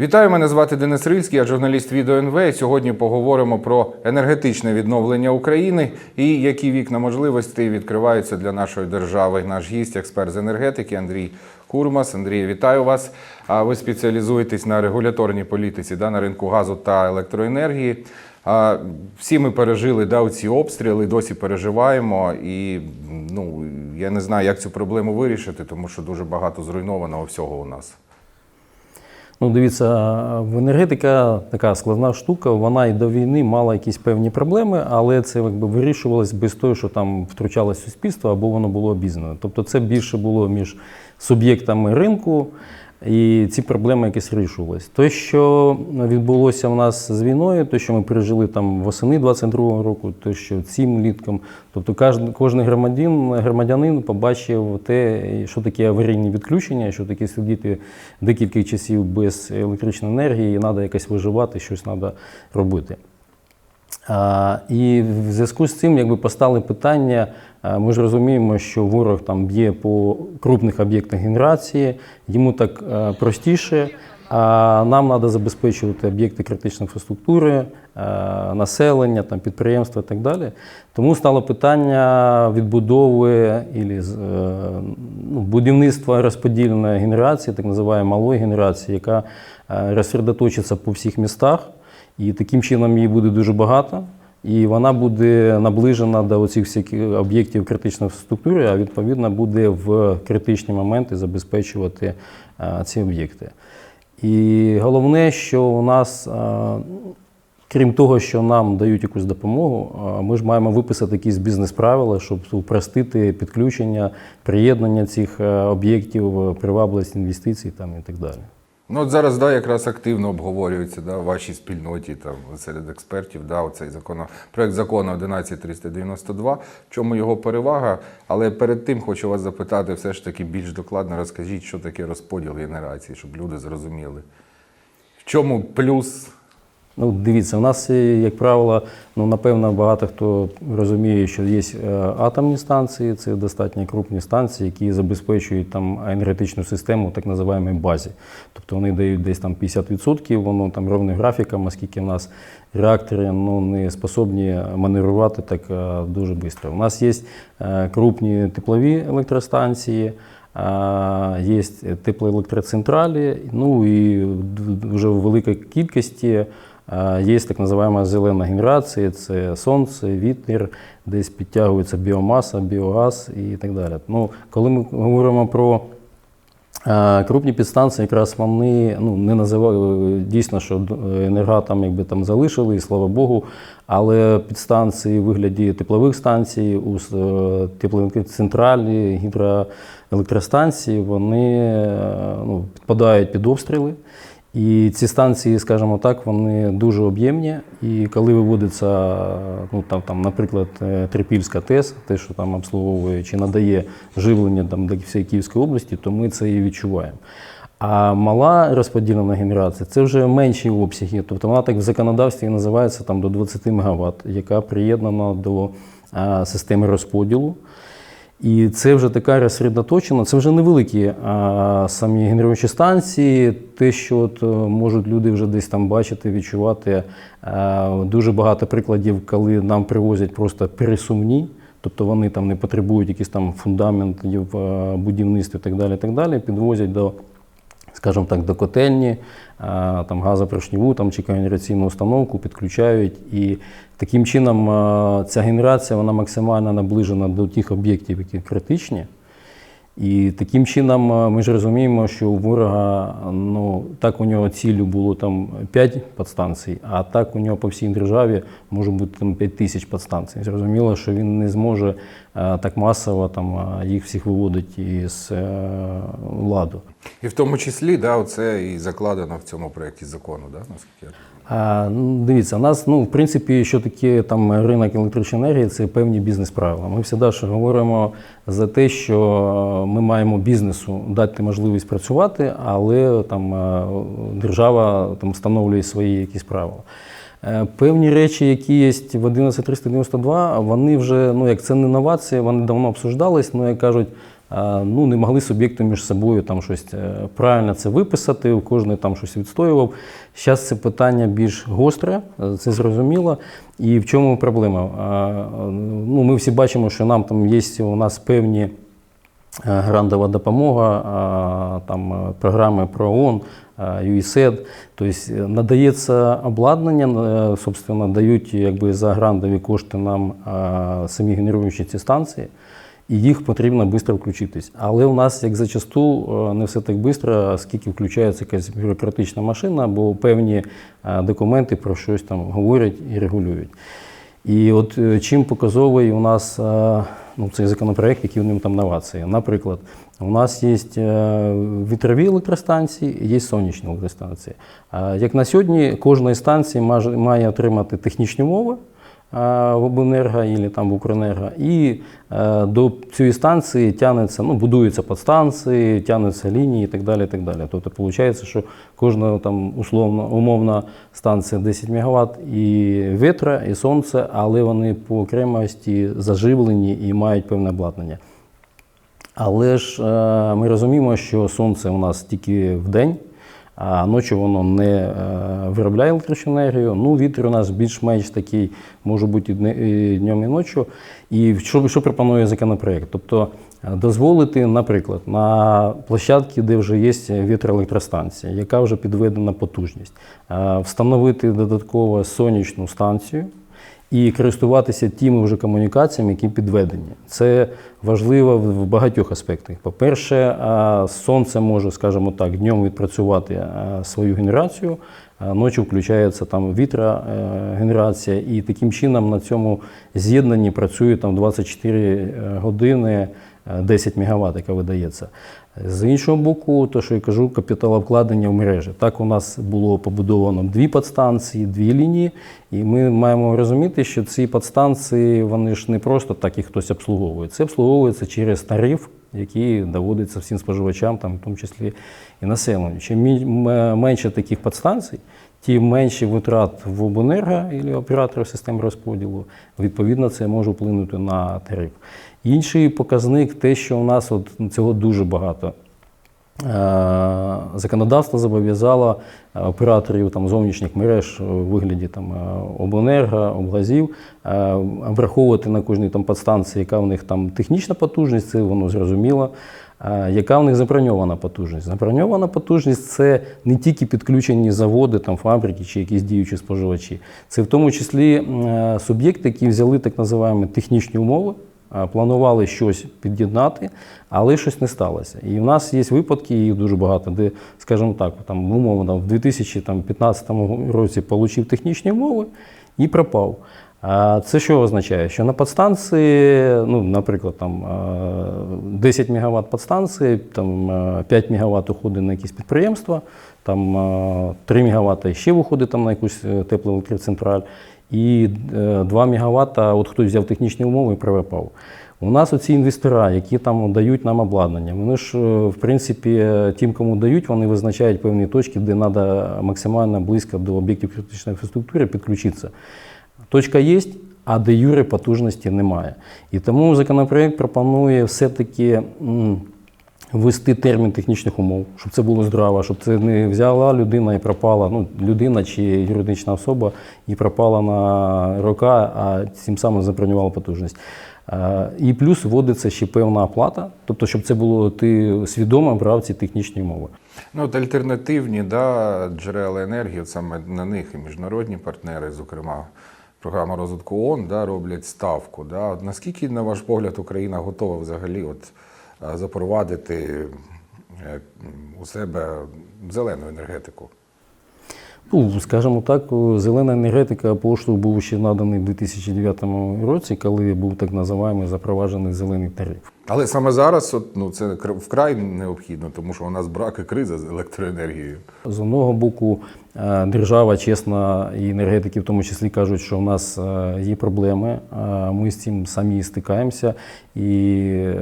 Вітаю, мене звати Денис Рильський, я журналіст відео НВ. Сьогодні поговоримо про енергетичне відновлення України і які вікна можливостей відкриваються для нашої держави. Наш гість, експерт з енергетики Андрій Курмас. Андрій, вітаю вас. А ви спеціалізуєтесь на регуляторній політиці да, на ринку газу та електроенергії. А, Всі ми пережили да, ці обстріли, досі переживаємо. І ну, я не знаю, як цю проблему вирішити, тому що дуже багато зруйнованого всього у нас. Ну, дивіться, в енергетика така складна штука, вона і до війни мала якісь певні проблеми, але це якби вирішувалось без того, що там втручалось суспільство або воно було обізнане. Тобто це більше було між суб'єктами ринку, і ці проблеми якось вирішувались. Те, що відбулося в нас з війною, те, що ми пережили там восени 22-го року, те, що цим літком, тобто кожен, кожен громадян, громадянин побачив те, що таке аварійні відключення, що таке сидіти декілька часів без електричної енергії, і треба якось виживати, щось треба робити. І в зв'язку з цим якби постали питання. Ми ж розуміємо, що ворог там б'є по крупних об'єктах генерації, йому так простіше. А нам треба забезпечувати об'єкти критичної інфраструктури, населення, там, підприємства і так далі. Тому стало питання відбудови ілі, е, ну, будівництва розподіленої генерації, так називаємо малої генерації, яка е, розсередоточиться по всіх містах. І таким чином її буде дуже багато, і вона буде наближена до оцих всіх об'єктів критичної інфраструктури, а відповідно буде в критичні моменти забезпечувати а, ці об'єкти. І головне, що у нас, а, крім того, що нам дають якусь допомогу, а, ми ж маємо виписати якісь бізнес-правила, щоб упростити підключення, приєднання цих е, об'єктів, привабливість інвестицій там, і так далі. Ну, от зараз да, якраз активно обговорюється да, в вашій спільноті там, серед експертів да, оцей проект закону 11392, в чому його перевага. Але перед тим хочу вас запитати, все ж таки більш докладно розкажіть, що таке розподіл генерації, щоб люди зрозуміли. В чому плюс? Ну, дивіться, у нас, е, як правило, ну, напевно, багато хто розуміє, що є е, атомні станції, це достатньо крупні станції, які забезпечують там енергетичну систему так називаємій базі. Тобто вони дають десь там 50%, воно там ровним графіком, оскільки в нас реактори ну, не способні маневрувати так е, дуже швидко. У нас є крупні теплові електростанції. Є теплоелектроцентралі, ну і вже в великій кількості є так називаємо зелена генерація, це сонце, вітер, десь підтягується біомаса, біогаз і так далі. Ну, коли ми говоримо про Крупні підстанції якраз вони ну, не називали дійсно, що енерга там якби там залишили, і слава Богу. Але підстанції у вигляді теплових станцій, у е, теплоцентралі, гідроелектростанції, вони е, ну, підпадають під обстріли. І ці станції, скажімо так, вони дуже об'ємні. І коли виводиться, ну там, там, наприклад, е, Трипільська ТЕС, те, що там обслуговує чи надає живлення там, до всієї Київської області, то ми це і відчуваємо. А мала розподілена генерація це вже менші обсяги. Тобто вона так в законодавстві називається там, до 20 МВт, яка приєднана до системи розподілу. І це вже така розсередоточена, це вже невеликі а, самі генеруючі станції. Те, що от, можуть люди вже десь там бачити, відчувати. А, дуже багато прикладів, коли нам привозять просто пересумні, тобто вони там не потребують якісь там фундаментів будівництва і так далі. так далі, Підвозять до, скажімо так, до котельні, там газопрошніву там, чи генераційну установку, підключають. І таким чином ця генерація вона максимально наближена до тих об'єктів, які критичні. І таким чином ми ж розуміємо, що у ворога ну, так у нього цілю було там 5 підстанцій, а так у нього по всій державі може бути там 5 тисяч підстанцій. Зрозуміло, що він не зможе так масово там, їх всіх виводити із ладу. І в тому числі, да, оце і закладено в цьому проєкті закону, да, наскільки я дивіться, у нас, ну, в принципі, що таке там ринок електричної енергії, це певні бізнес-правила. Ми завжди говоримо за те, що ми маємо бізнесу дати можливість працювати, але там е, держава там встановлює свої якісь правила. Е, Певні речі, які є в 11392, вони вже, ну як це не новація, вони давно обсуждались, ну як кажуть, е, ну, не могли суб'єкти між собою там щось е, правильно це виписати, кожен там щось відстоював. Зараз це питання більш гостре, е, це зрозуміло. І в чому проблема? Ну, ми всі бачимо, що нам там є у нас певні. Е, грантова допомога, там програми про ООН, USAID. Тобто надається обладнання, собственно, дають якби за грантові кошти нам самі генеруючі ці станції. І їх потрібно швидко включитись. Але у нас, як зачасту, е, не все так швидко, оскільки включається якась бюрократична машина, бо певні е, документи про щось там говорять і регулюють. І от е, чим показовий у нас ну, цей законопроект, які в ньому там новації. Наприклад, у нас є е, вітрові електростанції, є сонячні електростанції. Е, Як на сьогодні, кожна із станцій має отримати технічні умови е, в обленерго або там в Укренерго, і до цієї станції тягнеться, ну, будуються підстанції, тягнуться лінії і так далі. І так далі. Тобто виходить, що кожна там условно умовна станція 10 МВт і вітра, і сонце, але вони по окремості заживлені і мають певне обладнання. Але ж е, ми розуміємо, що сонце у нас тільки в день, а ночі воно не е, виробляє електричну енергію. Ну, вітер у нас більш-менш такий, може бути і днем, і ночі. І що, що пропонує законопроект? Тобто е, дозволити, наприклад, на площадці, де вже є вітроелектростанція, яка вже підведена потужність, встановити додатково сонячну станцію і користуватися тими вже комунікаціями, які підведені. Це важливо в багатьох аспектах. По-перше, сонце може, скажімо так, днем відпрацювати свою генерацію, а ночі включається там вітрогенерація, і таким чином на цьому з'єднанні працює там 24 години. Е, 10 МВт, яка видається. З іншого боку, то, що я кажу, капіталовкладення в мережі. Так у нас було побудовано дві підстанції, дві лінії, і ми маємо розуміти, що ці підстанції вони ж не просто так їх хтось обслуговує. Це обслуговується через тариф, який доводиться всім споживачам, там, в тому числі і населенню. Чим менше таких підстанцій, тим менше витрат в обленерго і операторів систем розподілу. Відповідно, це може вплинути на тариф. Інший показник те, що у нас от цього дуже багато. Е, Законодавство зобов'язало е, операторів там, зовнішніх мереж у вигляді там, е, обленерго, облгазів обраховувати на кожній там, підстанції, яка в них там технічна потужність, це воно зрозуміло. Яка в них заброньована потужність? Заброньована потужність це не тільки підключені заводи, там, фабрики чи якісь діючі споживачі. Це в тому числі суб'єкти, які взяли так називаємо технічні умови, планували щось під'єднати, але щось не сталося. І в нас є випадки, їх дуже багато, де, скажімо так, там, умовно, в 2015 році отримав технічні умови і пропав. Це що означає? Що на підстанції, ну, наприклад, там, е, 10 МВт підстанції, там, е, 5 МВт уходить на якісь підприємства, там, е, 3 МВт ще виходить там, на якусь е, теплоелектроцентраль, і е, 2 МВт, от хтось взяв технічні умови і припав. У нас оці інвестора, які там дають нам обладнання, вони ж, е, в принципі, е, тим, кому дають, вони визначають певні точки, де треба максимально близько до об'єктів критичної інфраструктури підключитися. Точка є, а де юри потужності немає. І тому законопроект пропонує все-таки ввести термін технічних умов, щоб це було здраво, щоб це не взяла людина і пропала, ну, людина чи юридична особа і пропала на роки, а цим самим забронювала потужність. І плюс вводиться ще певна оплата, тобто, щоб це було ти свідомо брав ці технічні умови. Ну, от альтернативні да, джерела енергії, саме на них і міжнародні партнери, зокрема програма розвитку ООН, да, роблять ставку. Да. Наскільки, на ваш погляд, Україна готова взагалі от, запровадити е, у себе зелену енергетику? Ну, скажімо так, зелена енергетика поштовх був ще наданий у 2009 році, коли був так називаємо запроваджений зелений тариф. Але саме зараз от, ну, це кр- вкрай необхідно, тому що у нас брак і криза з електроенергією. З одного боку, е, держава, чесно, і енергетики в тому числі кажуть, що в нас е, є проблеми, е, ми з цим самі стикаємося, і е,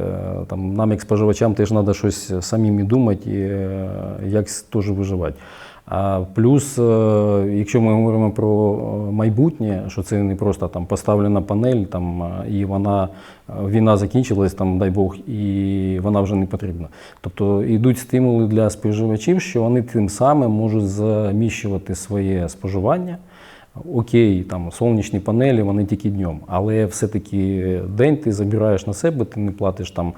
там, нам, як споживачам, теж треба щось самим і думати, е, як теж виживати. Плюс, е, якщо ми говоримо про е, майбутнє, що це не просто там поставлена панель, там е, і вона війна закінчилась, там дай Бог, і вона вже не потрібна. Тобто йдуть стимули для споживачів, що вони тим самим можуть заміщувати своє споживання. Окей, там сонячні панелі, вони тільки днем, але все-таки день ти забираєш на себе, ти не платиш там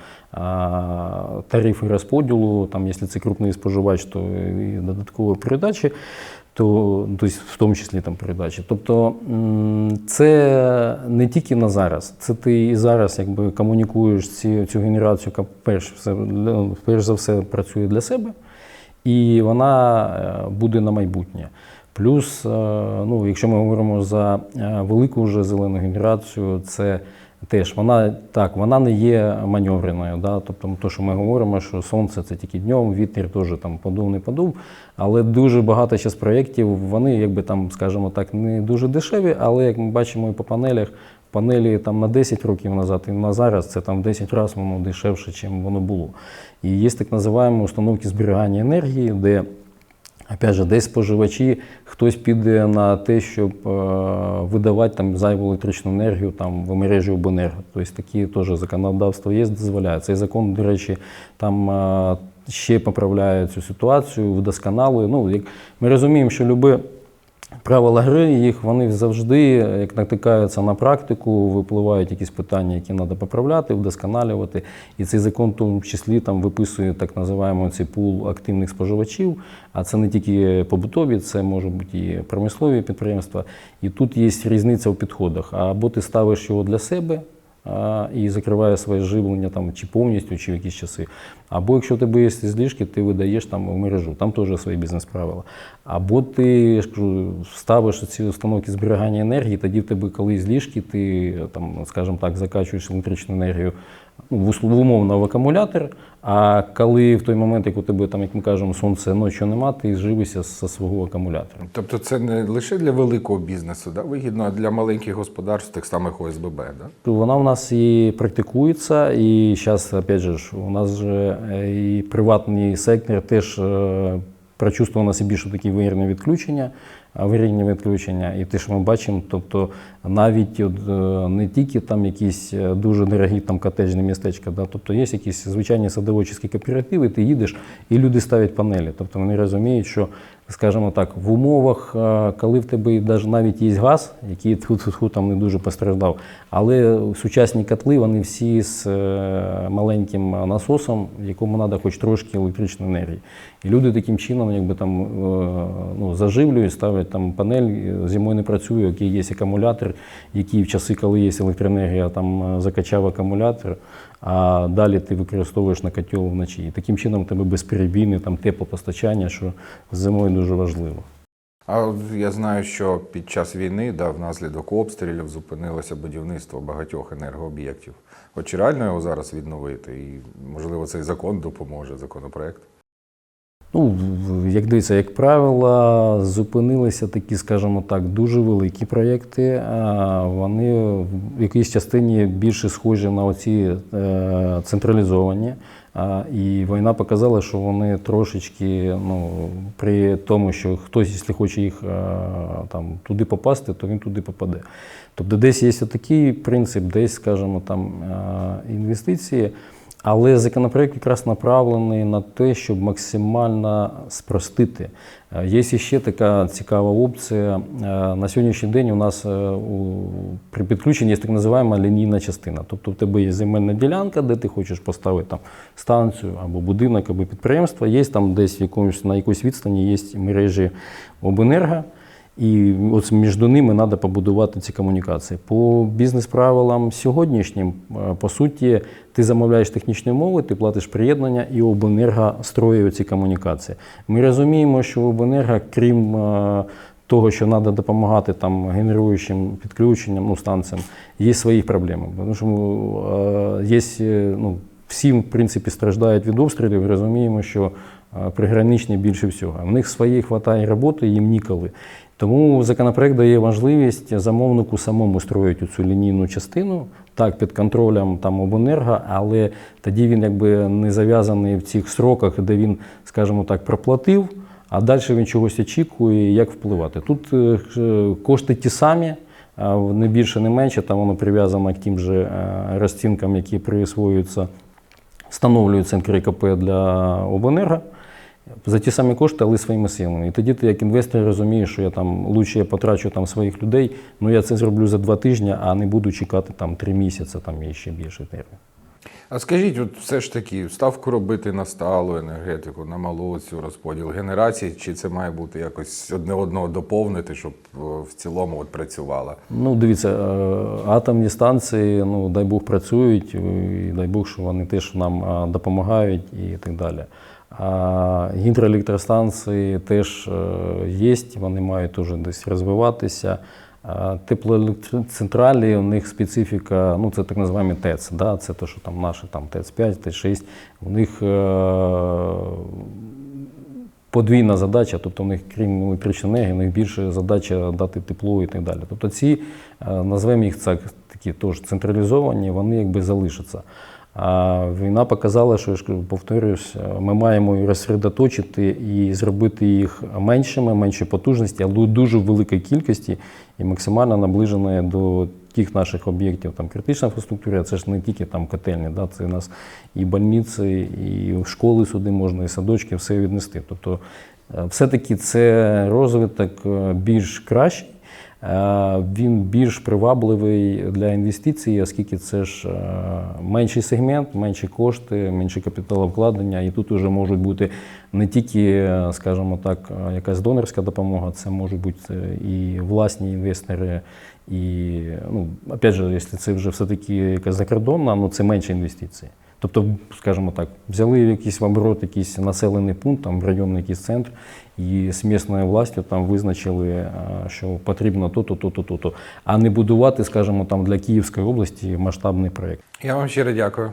тарифи розподілу, там, якщо це крупний споживач, то і додаткові передачі, то, тобто в тому числі там передачі. Тобто це не тільки на зараз, це ти і зараз якби комунікуєш ці, цю генерацію, яка перш, перш за все працює для себе, і вона е, буде на майбутнє. Плюс, е, ну, якщо ми говоримо за е, велику вже зелену генерацію, це теж вона так, вона не є маневреною. Да? Тобто, то, що ми говоримо, що сонце це тільки днем, вітер теж там подув, не подув. Але дуже багато зараз проєктів, вони, якби там, скажімо так, не дуже дешеві, але як ми бачимо і по панелях, панелі там на 10 років назад і на зараз це там в 10 разів воно дешевше, ніж воно було. І є так називаємо установки зберігання енергії, де Опять же, десь споживачі, хтось піде на те, щоб е, видавати там зайву електричну енергію там в мережі обенерго. Тобто такі теж законодавство є, дозволяє. Цей закон, до речі, там е, ще поправляє цю ситуацію, вдосконалує. Ну, як ми розуміємо, що любе правила гри, їх вони завжди, як натикаються на практику, випливають якісь питання, які треба поправляти, вдосконалювати. І цей закон в тому числі там виписує так називаємо цей пул активних споживачів. А це не тільки побутові, це можуть бути і промислові підприємства. І тут є різниця в підходах. Або ти ставиш його для себе. І закриває своє живлення там чи повністю, чи в якісь часи. Або якщо у тебе є зліжки, ти видаєш там в мережу, там теж свої бізнес-правила. Або ти я ж кажу, ставиш ці установки зберігання енергії, тоді в тебе коли зліжки, ти там, скажімо так, закачуєш електричну енергію в умовно в акумулятор. А коли в той момент, як у тебе там, як ми кажемо, сонце ночі нема, ти живишся зі свого акумулятора. Тобто це не лише для великого бізнесу, да, вигідно, а для маленьких господарств, тих самих ОСББ. Да? Вона у нас і практикується, і зараз, опять же, у нас же е, і приватний сектор теж е, прочувствував на собі, що такі виірні відключення, аварійні відключення. І те, що ми бачимо, тобто навіть от, е, не тільки там якісь е, дуже дорогі там котеджні містечка, да, тобто є якісь звичайні садоводчі кооперативи, ти їдеш, і люди ставлять панелі. Тобто вони розуміють, що скажімо так, в умовах, е, коли в тебе навіть є газ, який тьфу-тьфу-тьфу там не дуже постраждав, але сучасні котли вони всі з е, маленьким насосом, якому треба хоч трошки електричної енергії. І люди таким чином якби там е, ну, заживлюють, ставлять там панель, зимою не працює, який є акумулятор, який в часи, коли є електроенергія, там закачав акумулятор, а далі ти використовуєш на котел вночі. І таким чином у тебе безперебійне там теплопостачання, що зимою дуже важливо. А я знаю, що під час війни, да, внаслідок обстрілів зупинилося будівництво багатьох енергооб'єктів. От чи реально його зараз відновити? І, можливо, цей закон допоможе, законопроект? Ну, як дивіться, як правило, зупинилися такі, скажімо так, дуже великі проєкти. Вони в якійсь частині більше схожі на оці е, централізовані. І війна показала, що вони трошечки, ну, при тому, що хтось, якщо хоче їх е, там, туди попасти, то він туди попаде. Тобто десь є такий принцип, десь, скажімо, там е, інвестиції. Але законопроект якраз направлений на те, щоб максимально спростити. Е, Є ще така цікава опція. Е, На сьогоднішній день у нас е, при підключенні є так називаємо лінійна частина. Тобто в тебе є земельна ділянка, де ти хочеш поставити там станцію або будинок, або підприємство. Є там десь в якомусь, на якійсь відстані є мережі обенерго. І от між ними треба побудувати ці комунікації. По бізнес-правилам сьогоднішнім, е, по суті, ти замовляєш технічні умови, ти платиш приєднання, і обленерго строює ці комунікації. Ми розуміємо, що обленерго, крім е, того, що треба допомагати там генеруючим підключенням, ну, станціям, є свої проблеми. Тому що е, є, ну, всі, в принципі, страждають від обстрілів, розуміємо, що приграничні більше всього. В них своєї хватає роботи, їм ніколи. Тому законопроект дає можливість замовнику самому строїти цю лінійну частину, так, під контролем там обленерго, але тоді він якби не зав'язаний в цих сроках, де він, скажімо так, проплатив, а далі він чогось очікує, як впливати. Тут е, кошти ті самі, не більше, не менше, там воно прив'язано к тим же е, розцінкам, які присвоюються, встановлюються НКРКП для обленерго. За ті самі кошти, але своїми силами. І тоді ти як інвестор розумієш, що я там лучше я потрачу там своїх людей, ну я це зроблю за два тижні, а не буду чекати там три місяці там і ще більше термін. А скажіть, от все ж таки, ставку робити на сталу енергетику, на малу цю розподіл генерації, чи це має бути якось одне одного доповнити, щоб е, в цілому от працювала? Ну, дивіться, е, атомні станції, ну дай Бог працюють, і дай Бог, що вони теж нам е, допомагають і так далі. А гідроелектростанції теж е, є, вони мають теж десь розвиватися. А Теплоелектроцентралі, у них специфіка, ну це так називаємо ТЕЦ, да? це те, що там наші там ТЕЦ-5, ТЕЦ-6, у них е, подвійна задача, тобто в них, крім електричної енергії, у них більше задача дати тепло і так далі. Тобто ці, е, назвемо їх це такі теж централізовані, вони якби залишаться. А війна показала, що я ж повторюсь, ми маємо і розсередоточити і зробити їх меншими, меншої потужності, але дуже в великій кількості і максимально наближені до тих наших об'єктів там критична інфраструктура, це ж не тільки там котельні, да, це у нас і больниці, і школи сюди можна, і садочки, все віднести. Тобто, е, все-таки це розвиток е, більш кращий. Е, Він більш привабливий для інвестицій, оскільки це ж е, менший сегмент, менші кошти, менше капіталовкладення. І тут вже можуть бути не тільки, е, скажімо так, якась донорська допомога, це можуть бути і власні інвестори, і, ну, опять же, якщо це вже все-таки якась закордонна, ну це менше інвестиції. Тобто, скажімо так, взяли якийсь в оборот якийсь населений пункт, там районний якийсь центр, і з місною властю там визначили, що потрібно то-то, то-то, то-то, а не будувати, скажімо, там для Київської області масштабний проєкт. Я вам щиро дякую.